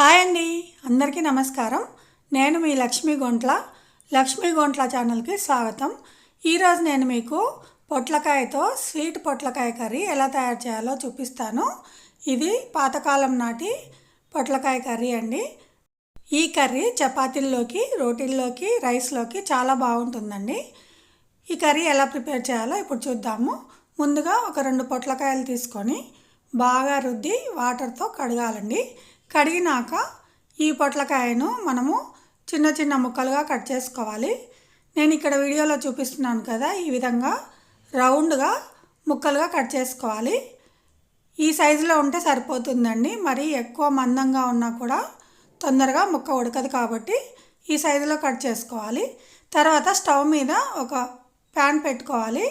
Hi అండి. అందరికీ నమస్కారం. నేను మీ లక్ష్మీ గొంట్ల. లక్ష్మీ గొంట్ల ఛానల్కి స్వాగతం. ఈరోజు నేను మీకు పొట్లకాయతో స్వీట్ పొట్లకాయ కర్రీ ఎలా తయారు చేయాలో చూపిస్తాను. ఇది పాతకాలం నాటి పొట్లకాయ కర్రీ అండి. ఈ కర్రీ చపాతీల్లోకి రోటీల్లోకి రైస్లోకి చాలా బాగుంటుందండి. ఈ కర్రీ ఎలా ప్రిపేర్ చేయాలో ఇప్పుడు చూద్దాము. ముందుగా ఒక రెండు పొట్లకాయలు తీసుకొని బాగా రుద్ది వాటర్తో కడగాలండి. కడిగినాక ఈ పొట్లకాయను మనము చిన్న చిన్న ముక్కలుగా కట్ చేసుకోవాలి. నేను ఇక్కడ వీడియోలో చూపిస్తున్నాను కదా ఈ విధంగా రౌండ్గా ముక్కలుగా కట్ చేసుకోవాలి. ఈ సైజులో ఉంటే సరిపోతుందండి. మరి ఎక్కువ మందంగా ఉన్నా కూడా తొందరగా ముక్క ఉడకదు కాబట్టి ఈ సైజులో కట్ చేసుకోవాలి. తర్వాత స్టవ్ మీద ఒక ప్యాన్ పెట్టుకోవాలి.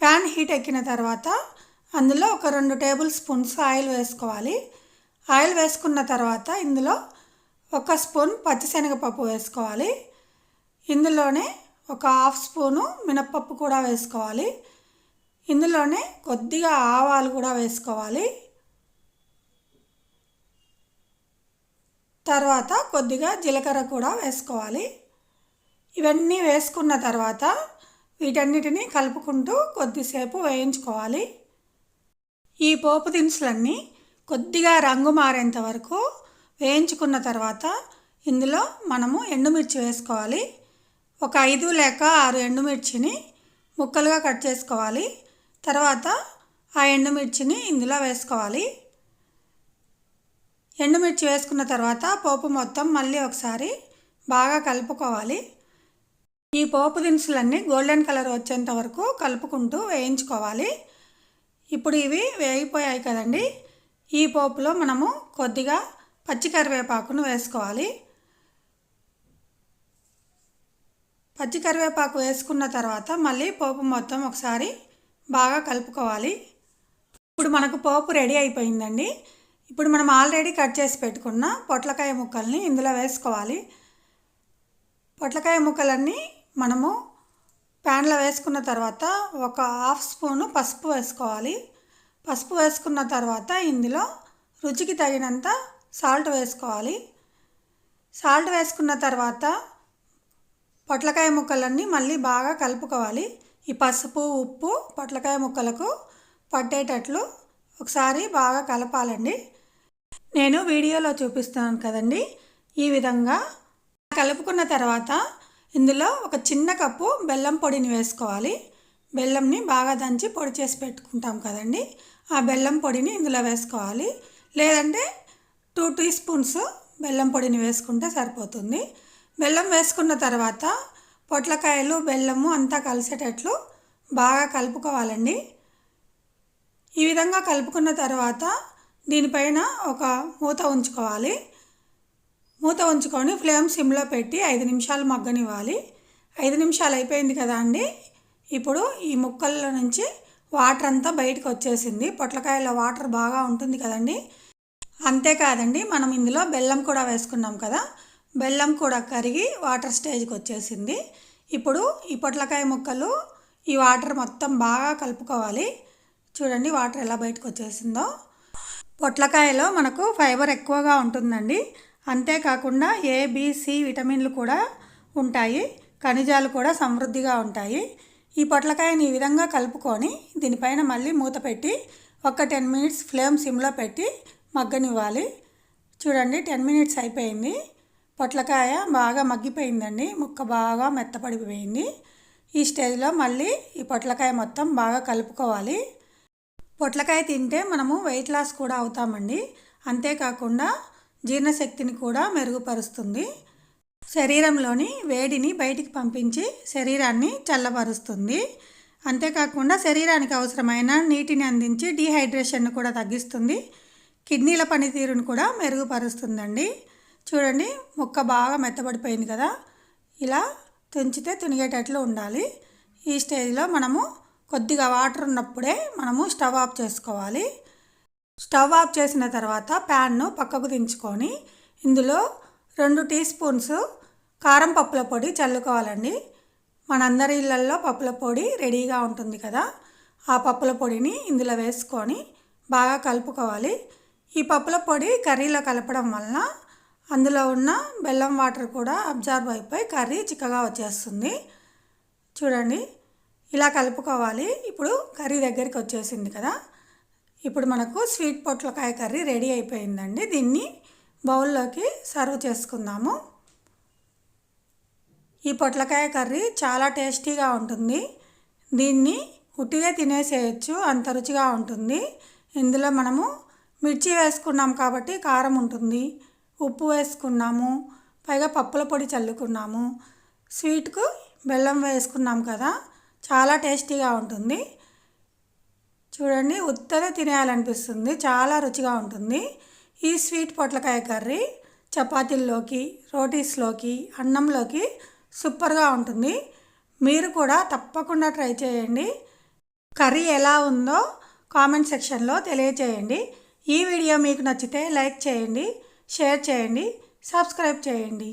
ప్యాన్ హీట్ ఎక్కిన తర్వాత అందులో ఒక రెండు టేబుల్ స్పూన్స్ ఆయిల్ వేసుకోవాలి. ఆయిల్ వేసుకున్న తర్వాత ఇందులో ఒక స్పూన్ పచ్చిశనగపప్పు వేసుకోవాలి. ఇందులోనే ఒక హాఫ్ స్పూను మినప్పప్పు కూడా వేసుకోవాలి. ఇందులోనే కొద్దిగా ఆవాలు కూడా వేసుకోవాలి. తర్వాత కొద్దిగా జీలకర్ర కూడా వేసుకోవాలి. ఇవన్నీ వేసుకున్న తర్వాత వీటన్నిటిని కలుపుకుంటూ కొద్దిసేపు వేయించుకోవాలి. ఈ పోపు దినుసులన్నీ కొద్దిగా రంగు మారేంత వరకు వేయించుకున్న తర్వాత ఇందులో మనము ఎండుమిర్చి వేసుకోవాలి. ఒక ఐదు లేక ఆరు ఎండుమిర్చిని ముక్కలుగా కట్ చేసుకోవాలి. తర్వాత ఆ ఎండుమిర్చిని ఇందులో వేసుకోవాలి. ఎండుమిర్చి వేసుకున్న తర్వాత పోపు మొత్తం మళ్ళీ ఒకసారి బాగా కలుపుకోవాలి. ఈ పోపు దినుసులన్నీ గోల్డెన్ కలర్ వచ్చేంత వరకు కలుపుకుంటూ వేయించుకోవాలి. ఇప్పుడు ఇవి వేగిపోయాయి కదండి. ఈ పోపులో మనము కొద్దిగా పచ్చి కరివేపాకును వేసుకోవాలి. పచ్చి కరివేపాకు వేసుకున్న తర్వాత మళ్ళీ పోపు మొత్తం ఒకసారి బాగా కలుపుకోవాలి. ఇప్పుడు మనకు పోపు రెడీ అయిపోయిందండి. ఇప్పుడు మనం ఆల్రెడీ కట్ చేసి పెట్టుకున్న పొట్లకాయ ముక్కల్ని ఇందులో వేసుకోవాలి. పొట్లకాయ ముక్కలన్నీ మనము ప్యాన్లో వేసుకున్న తర్వాత ఒక హాఫ్ స్పూను పసుపు వేసుకోవాలి. పసుపు వేసుకున్న తర్వాత ఇందులో రుచికి తగినంత సాల్ట్ వేసుకోవాలి. సాల్ట్ వేసుకున్న తర్వాత పొట్లకాయ ముక్కలన్నీ మళ్ళీ బాగా కలుపుకోవాలి. ఈ పసుపు ఉప్పు పొట్లకాయ ముక్కలకు పట్టేటట్లు ఒకసారి బాగా కలపాలండి. నేను వీడియోలో చూపిస్తున్నాను కదండి ఈ విధంగా కలుపుకున్న తర్వాత ఇందులో ఒక చిన్న కప్పు బెల్లం పొడిని వేసుకోవాలి. బెల్లంని బాగా దంచి పొడి చేసి పెట్టుకుంటాం కదండి ఆ బెల్లం పొడిని ఇందులో వేసుకోవాలి. లేదంటే టూ టీ స్పూన్స్ బెల్లం పొడిని వేసుకుంటే సరిపోతుంది. బెల్లం వేసుకున్న తర్వాత పొట్లకాయలు బెల్లము అంతా కలిసేటట్లు బాగా కలుపుకోవాలండి. ఈ విధంగా కలుపుకున్న తర్వాత దీనిపైన ఒక మూత ఉంచుకోవాలి. మూత ఉంచుకొని ఫ్లేమ్ సిమ్లో పెట్టి ఐదు నిమిషాలు మగ్గనివ్వాలి. ఐదు నిమిషాలు అయిపోయింది కదా అండి. ఇప్పుడు ఈ ముక్కల్లో నుంచి వాటర్ అంతా బయటకు వచ్చేసింది పొట్లకాయలో వాటర్ బాగా ఉంటుంది కదండి. అంతేకాదండి మనం ఇందులో బెల్లం కూడా వేసుకున్నాం కదా. బెల్లం కూడా కరిగి వాటర్ స్టేజ్కి వచ్చేసింది ఇప్పుడు ఈ పొట్లకాయ ముక్కలు ఈ వాటర్ మొత్తం బాగా కలుపుకోవాలి. చూడండి వాటర్ ఎలా బయటకు వచ్చేసిందో పొట్లకాయలో మనకు ఫైబర్ ఎక్కువగా ఉంటుందండి. అంతేకాకుండా ఏబిసి విటమిన్లు కూడా ఉంటాయి. ఖనిజాలు కూడా సమృద్ధిగా ఉంటాయి. ఈ పొట్లకాయని ఈ విధంగా కలుపుకొని దీనిపైన మళ్ళీ మూత పెట్టి ఒక టెన్ మినిట్స్ ఫ్లేమ్ సిమ్లో పెట్టి మగ్గనివ్వాలి. చూడండి టెన్ మినిట్స్ అయిపోయింది. పొట్లకాయ బాగా మగ్గిపోయిందండి. ముక్క బాగా మెత్తపడిపోయింది. ఈ స్టేజ్లో మళ్ళీ ఈ పొట్లకాయ మొత్తం బాగా కలుపుకోవాలి. పొట్లకాయ తింటే మనము వెయిట్ లాస్ కూడా అవుతామండి. అంతేకాకుండా జీర్ణశక్తిని కూడా మెరుగుపరుస్తుంది. శరీరంలోని వేడిని బయటికి పంపించి శరీరాన్ని చల్లబరుస్తుంది. అంతేకాకుండా శరీరానికి అవసరమైన నీటిని అందించి డీహైడ్రేషన్ను కూడా తగ్గిస్తుంది. కిడ్నీల పనితీరును కూడా మెరుగుపరుస్తుందండి. చూడండి ముక్క బాగా మెత్తబడిపోయింది కదా. ఇలా తుంచితే తునిగేటట్లు ఉండాలి. ఈ స్టేజ్లో మనము కొద్దిగా వాటర్ ఉన్నప్పుడే మనము స్టవ్ ఆఫ్ చేసుకోవాలి. స్టవ్ ఆఫ్ చేసిన తర్వాత ప్యాన్ను పక్కకు దించుకొని ఇందులో రెండు టీ స్పూన్స్ కారం పప్పుల పొడి చల్లుకోవాలండి. మనందరి ఇళ్ళల్లో పప్పుల పొడి రెడీగా ఉంటుంది కదా. ఆ పప్పుల పొడిని ఇందులో వేసుకొని బాగా కలుపుకోవాలి. ఈ పప్పుల పొడి కర్రీలో కలపడం వలన అందులో ఉన్న బెల్లం వాటర్ కూడా అబ్జార్బ్ అయిపోయి కర్రీ చిక్కగా వచ్చేస్తుంది. చూడండి ఇలా కలుపుకోవాలి. ఇప్పుడు కర్రీ దగ్గరికి వచ్చేసింది కదా. ఇప్పుడు మనకు స్వీట్ పొట్లకాయ కర్రీ రెడీ అయిపోయిందండి. దీన్ని బౌల్లోకి సర్వ్ చేసుకుందాము. ఈ పొట్లకాయ కర్రీ చాలా టేస్టీగా ఉంటుంది. దీన్ని ఉట్టిగా తినేసేయచ్చు అంత రుచిగా ఉంటుంది. ఇందులో మనము మిర్చి వేసుకున్నాం కాబట్టి కారం ఉంటుంది. ఉప్పు వేసుకున్నాము పైగా పప్పుల పొడి చల్లుకున్నాము. స్వీట్కు బెల్లం వేసుకున్నాం కదా చాలా టేస్టీగా ఉంటుంది. చూడండి ఉత్తర తినేయాలనిపిస్తుంది చాలా రుచిగా ఉంటుంది. ఈ స్వీట్ పొట్లకాయ కర్రీ చపాతీల్లోకి రోటీస్లోకి అన్నంలోకి సూపర్గా ఉంటుంది. మీరు కూడా తప్పకుండా ట్రై చేయండి. కర్రీ ఎలా ఉందో కామెంట్ సెక్షన్లో తెలియచేయండి. ఈ వీడియో మీకు నచ్చితే లైక్ చేయండి షేర్ చేయండి సబ్స్క్రైబ్ చేయండి.